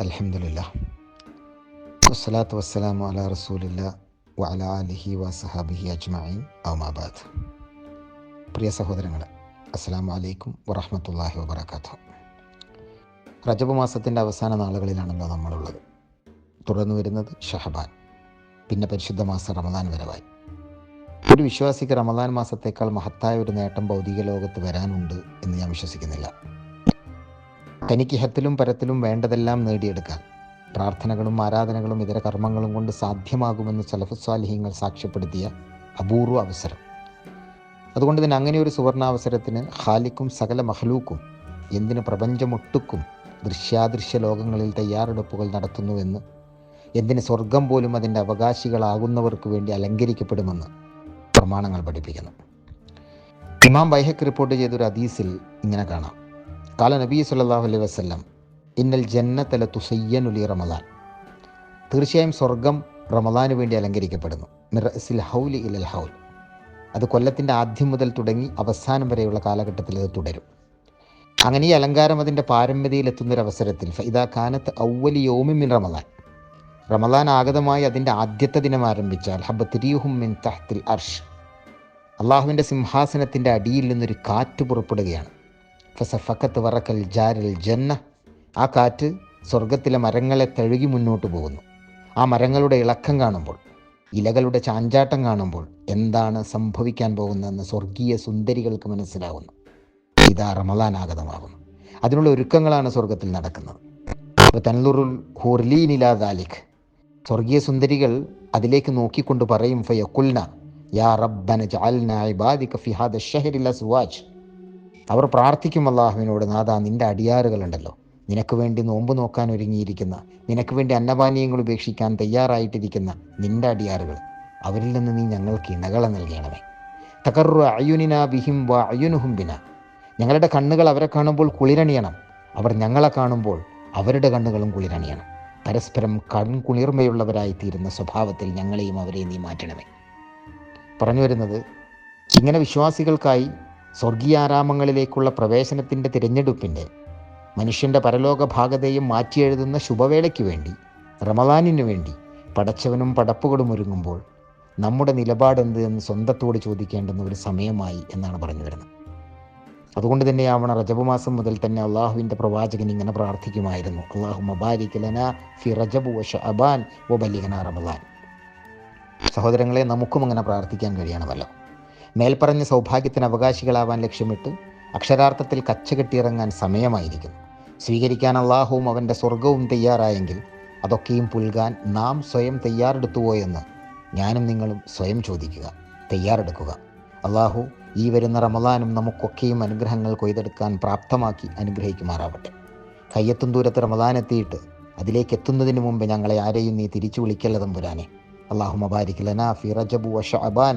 അലഹമില്ല വസ്സലാത്തു വസ്സലാമു അല റസൂലില്ല വഅല അലിഹി വസഹാബിഹി അജ്മഈൻ. ഔമാബാദ് പ്രിയ സഹോദരങ്ങളെ അസ്സലാമു അലൈക്കും വറഹ്മത്തുള്ളാഹി വബറകാതുഹു. റജബ് മാസത്തിന്റെ അവസാന നാളുകളിലാണല്ലോ നമ്മളുള്ളത്. തുടർന്ന് വരുന്നത് ഷഹബാൻ. പിന്നെ പരിശുദ്ധ മാസം റമദാൻ വരവായി ഒരു വിശ്വാസിക്ക് റമദാൻ മാസത്തേക്കാൾ മഹത്തായ ഒരു നേട്ടം ഭൗതിക ലോകത്ത് വരാനുണ്ട് എന്ന് ഞാൻ വിശ്വസിക്കുന്നില്ല. തനിക്ക് ഹത്തിലും പരത്തിലും വേണ്ടതെല്ലാം നേടിയെടുക്കാൻ. പ്രാർത്ഥനകളും ആരാധനകളും ഇതര കർമ്മങ്ങളും കൊണ്ട് സാധ്യമാകുമെന്ന് സലഫുസ്വാലിഹ്യങ്ങൾ സാക്ഷ്യപ്പെടുത്തിയ അപൂർവ അവസരം. അതുകൊണ്ട് തന്നെ അങ്ങനെ ഒരു സുവർണാവസരത്തിന് ഖാലിക്കും സകല മഹ്ലൂക്കും എന്തിന് പ്രപഞ്ചമൊട്ടുക്കും ദൃശ്യാദൃശ്യ ലോകങ്ങളിൽ തയ്യാറെടുപ്പുകൾ നടത്തുന്നുവെന്ന് എന്തിന് സ്വർഗം പോലും അതിന്റെ അവകാശികളാകുന്നവർക്ക് വേണ്ടി അലങ്കരിക്കപ്പെടുമെന്ന് പ്രമാണങ്ങൾ പഠിപ്പിക്കുന്നു. ഇമാം ബൈഹക്ക് റിപ്പോർട്ട് ചെയ്തൊരു അദീസിൽ ഇങ്ങനെ കാണാം. കാല നബി സല്ലല്ലാഹു അലൈഹി വസ്ലം ഇന്നൽ ജന്നത്തല തുസയ്യനുലി റമദാൻ തീർച്ചയായും സ്വർഗം റമദാന് വേണ്ടി അലങ്കരിക്കപ്പെടുന്നു. മിറസിൽ ഹൗലി ഇലൽ ഹൗൽ. അത് കൊല്ലത്തിന്റെ ആദ്യം മുതൽ തുടങ്ങി അവസാനം വരെയുള്ള കാലഘട്ടത്തിൽ ഇത് തുടരും. അങ്ങനെ ഈ അലങ്കാരം അതിന്റെ പാരമ്പര്യയിലെത്തുന്നൊരവസരത്തിൽ ഫൈദ ഖാനത്ത് ഔവലി യോമി മിൻ റമദാൻ. റമദാൻ ആഗതമായി അതിന്റെ ആദ്യത്തെ ദിനം ആരംഭിച്ചാൽ ഹബ് തിരിയുഹും മിൻ തഹ്തിൽ അർഷ്. അള്ളാഹുവിന്റെ സിംഹാസനത്തിന്റെ അടിയിൽ നിന്നൊരു കാറ്റ് പുറപ്പെടുകയാണ്. ഫസഫക്കത്ത് വറക്കൽ ജാരൽ ജന്ന. ആ കാറ്റ് സ്വർഗത്തിലെ മരങ്ങളെ തഴുകി മുന്നോട്ട് പോകുന്നു. ആ മരങ്ങളുടെ ഇളക്കം കാണുമ്പോൾ ഇലകളുടെ ചാഞ്ചാട്ടം കാണുമ്പോൾ എന്താണ് സംഭവിക്കാൻ പോകുന്നതെന്ന് സ്വർഗീയ സുന്ദരികൾക്ക് മനസ്സിലാവുന്നു. ഇതാ റമലാനാഗതമാകുന്നു അതിനുള്ള ഒരുക്കങ്ങളാണ് സ്വർഗത്തിൽ നടക്കുന്നത്. അപ്പോൾ തൻലുറുൽ ഹുർലീനിലാദാലിഖ് സ്വർഗീയ സുന്ദരികൾ അതിലേക്ക് നോക്കിക്കൊണ്ട് പറയും ഫയക്കുൽന യാ റബ്ബന ജഅൽന ഇബാദിക ഫി ഹാദ ഷഹരിൽ അസ്വാജ് അവർ പ്രാർത്ഥിക്കും അള്ളാഹുവിനോട് നാദാ നിന്റെ അടിയാറുകളുണ്ടല്ലോ. നിനക്ക് വേണ്ടി നോമ്പ് നോക്കാൻ ഒരുങ്ങിയിരിക്കുന്ന നിനക്ക് വേണ്ടി അന്നപാനീയങ്ങൾ ഉപേക്ഷിക്കാൻ തയ്യാറായിട്ടിരിക്കുന്ന നിന്റെ അടിയാറുകൾ. അവരിൽ നിന്ന് നീ ഞങ്ങൾക്ക് ഇണകളെ നൽകണമേ. തകറു അയുനിന ബിഹിം വ അയുനുഹും ബിന. ഞങ്ങളുടെ കണ്ണുകൾ അവരെ കാണുമ്പോൾ കുളിരണിയണം. അവർ ഞങ്ങളെ കാണുമ്പോൾ അവരുടെ കണ്ണുകളും കുളിരണിയണം. പരസ്പരം കൺകുളിർമയുള്ളവരായി തീരുന്ന സ്വഭാവത്തിൽ ഞങ്ങളെയും അവരെയും നീ മാറ്റണമേ. പറഞ്ഞു വരുന്നത് ഇങ്ങനെ വിശ്വാസികൾക്കായി സ്വർഗീയാരാമങ്ങളിലേക്കുള്ള പ്രവേശനത്തിന്റെ തിരഞ്ഞെടുപ്പിന്റെ മനുഷ്യന്റെ പരലോക ഭാഗതയും മാറ്റിയെഴുതുന്ന ശുഭവേളയ്ക്ക് വേണ്ടി റമദാനിന് വേണ്ടി പടച്ചവനും പടപ്പുകളും ഒരുങ്ങുമ്പോൾ നമ്മുടെ നിലപാടെന്ത് എന്ന് സ്വന്തത്തോട് ചോദിക്കേണ്ടുന്ന ഒരു സമയമായി എന്നാണ് പറഞ്ഞു വരുന്നത്. അതുകൊണ്ട് തന്നെയാവണം റജബ് മാസം മുതൽ തന്നെ അള്ളാഹുവിന്റെ പ്രവാചകൻ ഇങ്ങനെ പ്രാർത്ഥിക്കുമായിരുന്നു. അള്ളാഹു മബാരിക്കലന ഫി റജബു വ ഷഅബാൻ വ റമദാൻ. സഹോദരങ്ങളെ നമുക്കും അങ്ങനെ പ്രാർത്ഥിക്കാൻ കഴിയണമല്ലോ. മേൽപ്പറഞ്ഞ സൗഭാഗ്യത്തിന് അവകാശികളാവാൻ ലക്ഷ്യമിട്ട് അക്ഷരാർത്ഥത്തിൽ കച്ചകെട്ടിയിറങ്ങാൻ സമയമായിരിക്കുന്നു. സ്വീകരിക്കാൻ അള്ളാഹുവും അവന്റെ സ്വർഗവും തയ്യാറായെങ്കിൽ അതൊക്കെയും പുൽകാൻ നാം സ്വയം തയ്യാറെടുത്തുവോ എന്ന് ഞാനും നിങ്ങളും സ്വയം ചോദിക്കുക തയ്യാറെടുക്കുക. അള്ളാഹു ഈ വരുന്ന റമദാനും നമുക്കൊക്കെയും അനുഗ്രഹങ്ങൾ കൊയ്തെടുക്കാൻ പ്രാപ്തമാക്കി അനുഗ്രഹിക്കുമാറാവട്ടെ. കയ്യെത്തും ദൂരത്ത് റമദാനെത്തിയിട്ട് അതിലേക്ക് എത്തുന്നതിന് മുമ്പ് ഞങ്ങളെ ആരെയും നീ തിരിച്ചു വിളിക്കല്ല തമ്പുരാനെ അള്ളാഹു മബാരിക് ലനാ ഫി റജബു വ ഷഅബാൻ